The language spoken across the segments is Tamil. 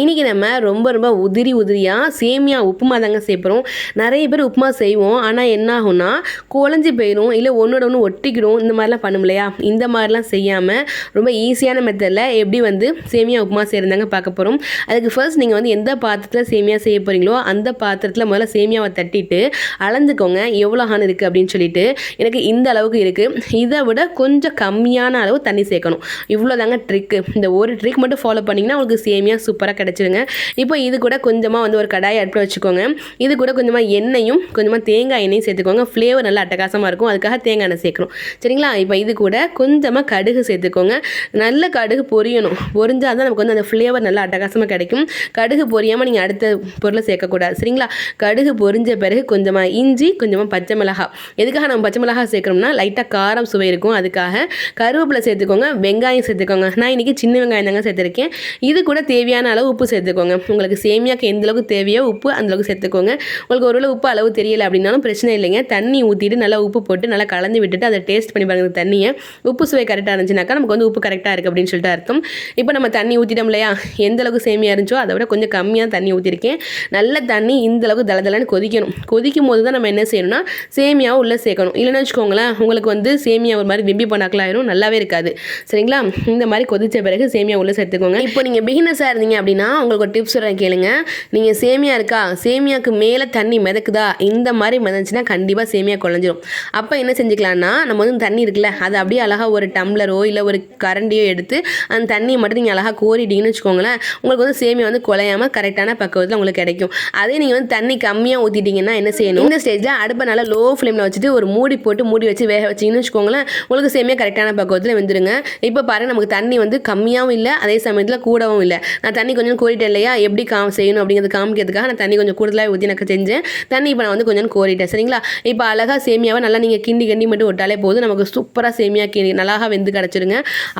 இன்றைக்கி நம்ம ரொம்ப ரொம்ப உதிரி உதிரியாக சேமியா உப்புமா தாங்க சேர்ப்புறோம் நிறைய பேர் உப்புமா செய்வோம். ஆனால் என்ன ஆகும்னா குழஞ்சி போயிடும் இல்லை ஒன்றோட ஒன்று ஒட்டிக்கிடும். இந்த மாதிரிலாம் பண்ணும் இல்லையா? இந்த மாதிரிலாம் செய்யாமல் ரொம்ப ஈஸியான மெத்தடில் எப்படி வந்து சேமியா உப்புமா செய்கிறதாங்க பார்க்க போகிறோம் அதுக்கு ஃபர்ஸ்ட் நீங்கள் வந்து எந்த பாத்திரத்தில் சேமியா செய்ய போகிறீங்களோ அந்த பாத்திரத்தில் முதல்ல சேமியாவை தட்டிட்டு அளந்துக்கோங்க. எவ்வளோ ஹான் இருக்குது அப்படின்னு சொல்லிட்டு. எனக்கு இந்த அளவுக்கு இருக்குது இதை விட கொஞ்சம் கம்மியான அளவு தண்ணி சேர்க்கணும். இவ்வளோ தாங்க ட்ரிக்கு இந்த ஒரு ட்ரிக் மட்டும் ஃபாலோ பண்ணிங்கன்னா உங்களுக்கு சேமியா சூப்பராக கிடைக்கும். கிடச்சிருங்க. இப்போ இது கூட கொஞ்சமாக வந்து ஒரு கடாயை அடுப்பில் வச்சுக்கோங்க. இது கூட கொஞ்சமாக எண்ணெயும் கொஞ்சமாக தேங்காய் எண்ணெயும் சேர்த்துக்கோங்க. ஃப்ளேவர் நல்லா அட்டகாசமாக இருக்கும். அதுக்காக தேங்காய் எண்ணெய் சேர்க்கணும். சரிங்களா? இப்போ இது கூட கொஞ்சமாக கடுகு சேர்த்துக்கோங்க. நல்ல கடுகு பொரியணும். பொரிஞ்சால் தான் நமக்கு வந்து அந்த ஃப்ளேவர் நல்லா அட்டகாசமாக கிடைக்கும். கடுகு பொரியாமல் நீங்கள் அடுத்த பொருளை சேர்க்கக்கூடாது. சரிங்களா? கடுகு பொரிஞ்ச பிறகு கொஞ்சமாக இஞ்சி கொஞ்சமாக பச்சை மிளகாய் எதுக்காக நம்ம பச்சை மிளகாய் சேர்க்குறோம்னா லைட்டாக காரம் சுவை இருக்கும். அதுக்காக கருவேப்பிலை சேர்த்துக்கோங்க. வெங்காயம் சேர்த்துக்கோங்க. நான் இன்றைக்கி சின்ன வெங்காயம் தாங்க சேர்த்துருக்கேன். இது கூட தேவையான அளவு உப்பு சேர்த்துக்கோங்க. உங்களுக்கு சேமியாக்கு எந்த அளவுக்கு தேவையோ உப்பு அந்த அளவுக்கு சேர்த்துக்கோங்க. உங்களுக்கு ஒருவேளை உப்பு அளவு தெரியலை அப்படின்னாலும் பிரச்சனை இல்லைங்க. தண்ணி ஊற்றிட்டு நல்லா உப்பு போட்டு நல்லா கலந்து விட்டுட்டு அதை டேஸ்ட் பண்ணி பாருங்க தண்ணியை. உப்பு சுவை கரெக்டாக இருந்துச்சுனாக்கா நமக்கு வந்து உப்பு கரெக்டாக இருக்குது அப்படின்னு சொல்லிட்டு அர்த்தம். இப்போ நம்ம தண்ணி ஊற்றிட்டோம் இல்லையா? எந்த அளவுக்கு சேமியா இருந்துச்சோ அதை விட கொஞ்சம் கம்மியாக தண்ணி ஊற்றிருக்கேன் நல்ல தண்ணி இந்த அளவுக்கு தளதளன்னு கொதிக்கணும். கொதிக்கும் போது தான் நம்ம என்ன செய்யணும்னா சேமியாவை உள்ளே சேர்க்கணும். இல்லைன்னு வச்சுக்கோங்களேன் உங்களுக்கு வந்து சேமியா ஒரு மாதிரி விம்பி பண்ணாக்கலாம் ஆயிரும் நல்லாவே இருக்காது. சரிங்களா? இந்த மாதிரி கொதித்த பிறகு சேமியா உள்ளே சேர்த்துக்கோங்க. இப்போ நீங்கள் பிகினஸாக இருந்தீங்க அப்படின்னா உங்களுக்கு ஒரு டிப்ஸ் சொல்கிறேன் கேளுங்க. நீங்கள் சேமியா இருக்கா? சேமியாவுக்கு மேலே தண்ணி மிதக்குதா? இந்த மாதிரி மிதந்துச்சுன்னா கண்டிப்பாக சேமியா குழஞ்சிரும். அப்போ என்ன செஞ்சுக்கலாம்னா நம்ம வந்து தண்ணி இருக்குல்ல அதை அப்படியே அழகாக ஒரு டம்ளரோ இல்லை ஒரு கரண்டியோ எடுத்து அந்த தண்ணியை மட்டும் நீங்கள் அழகாக கோரிட்டீங்கன்னு வச்சுக்கோங்களேன் உங்களுக்கு வந்து சேமியா வந்து குலையாமல் கரெக்டான பக்குவத்தில் உங்களுக்கு கிடைக்கும். அதே நீங்கள் வந்து தண்ணி கம்மியாக ஊற்றிட்டீங்கன்னா என்ன செய்யணும்? இந்த ஸ்டேஜில் அடுப்பை நல்லா லோ ஃப்ளேமில் வச்சுட்டு ஒரு மூடி போட்டு மூடி வச்சு வேக வச்சிங்கன்னு வச்சுக்கோங்களேன் உங்களுக்கு சேமியா கரெக்டான பக்குவத்தில் வந்துடுங்க இப்போ பாருங்கள் நமக்கு தண்ணி வந்து கம்மியாகவும் இல்லை அதே சமயத்தில் கூடவும் இல்லை. நான் தண்ணி கொஞ்சம் கோரிட்டேன் இல்லையா? எப்படி கா செய்யணும் அப்படிங்கிறது காமிக்கிறதுக்காக நான் தண்ணி கொஞ்சம் கூடுதலாக ஊற்றி எனக்கு செஞ்சேன். தண்ணி இப்போ நான் வந்து கொஞ்சம் கோரிட்டேன். சரிங்களா? இப்போ அழகாக சேமியாவை நல்லா நீங்கள் கிண்டி கிண்டி மட்டும் விட்டாலே போதும். நமக்கு சூப்பராக சேமியா கிண்டி நல்லா வெந்து கிடச்சிருங்க.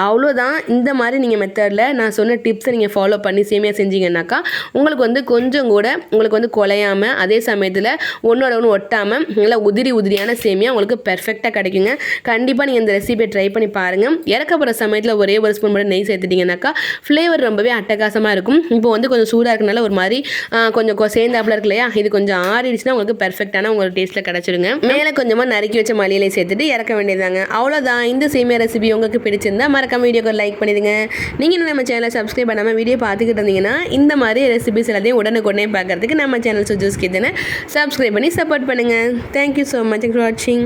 அவ்வளோதான் இந்த மாதிரி நீங்கள் மெத்தடில் நான் சொன்ன டிப்ஸை நீங்கள் ஃபாலோ பண்ணி சேமியா செஞ்சீங்கன்னாக்கா உங்களுக்கு வந்து கொஞ்சம் கூட உங்களுக்கு வந்து குலையாமல் அதே சமயத்தில் ஒன்றோட ஒன்று ஒட்டாமல் நல்லா உதிரி உதிரியான சேமியா உங்களுக்கு பெர்ஃபெக்டாக கிடைக்குங்க. கண்டிப்பாக நீங்கள் இந்த ரெசிபியை ட்ரை பண்ணி பாருங்கள் இறக்க போகிற சமயத்தில் ஒரே ஒரு ஸ்பூன் மட்டும் நெய் சேர்த்துட்டிங்கனாக்கா ஃப்ளேவர் ரொம்பவே அட்டகாசமாக இருக்கும். இப்போ வந்து கொஞ்சம் சூடாக இருக்கனால ஒரு மாதிரி கொஞ்சம் சேர்ந்தாப்புல இருக்கு இல்லையா? இது கொஞ்சம் ஆறிடுச்சுன்னா உங்களுக்கு பெர்ஃபெக்டான உங்களுக்கு டேஸ்ட்டில் கிடச்சிருங்க. மேலே கொஞ்சமாக நறுக்கி வச்ச மல்லியிலை சேர்த்துட்டு இறக்க வேண்டியதாங்க அவ்வளோதான் இந்த சேமியா ரெசிபி உங்களுக்கு பிடிச்சிருந்தா மறக்காம வீடியோக்கு லைக் பண்ணிடுங்க. நீங்கள் நம்ம சேனலை சப்ஸ்கிரைப் பண்ணாமல் வீடியோ பார்த்துக்கிட்டு இருந்தீங்கன்னா இந்த மாதிரி ரெசிபிஸ் எல்லாத்தையும் உடனுக்குடனே பார்க்கறதுக்கு நம்ம சேனல் சுஜூஸ் கிச்சனை சப்ஸ்கிரைப் பண்ணி சப்போர்ட் பண்ணுங்கள் தேங்க்யூ ஸோ மச் ஃபார் வாட்சிங்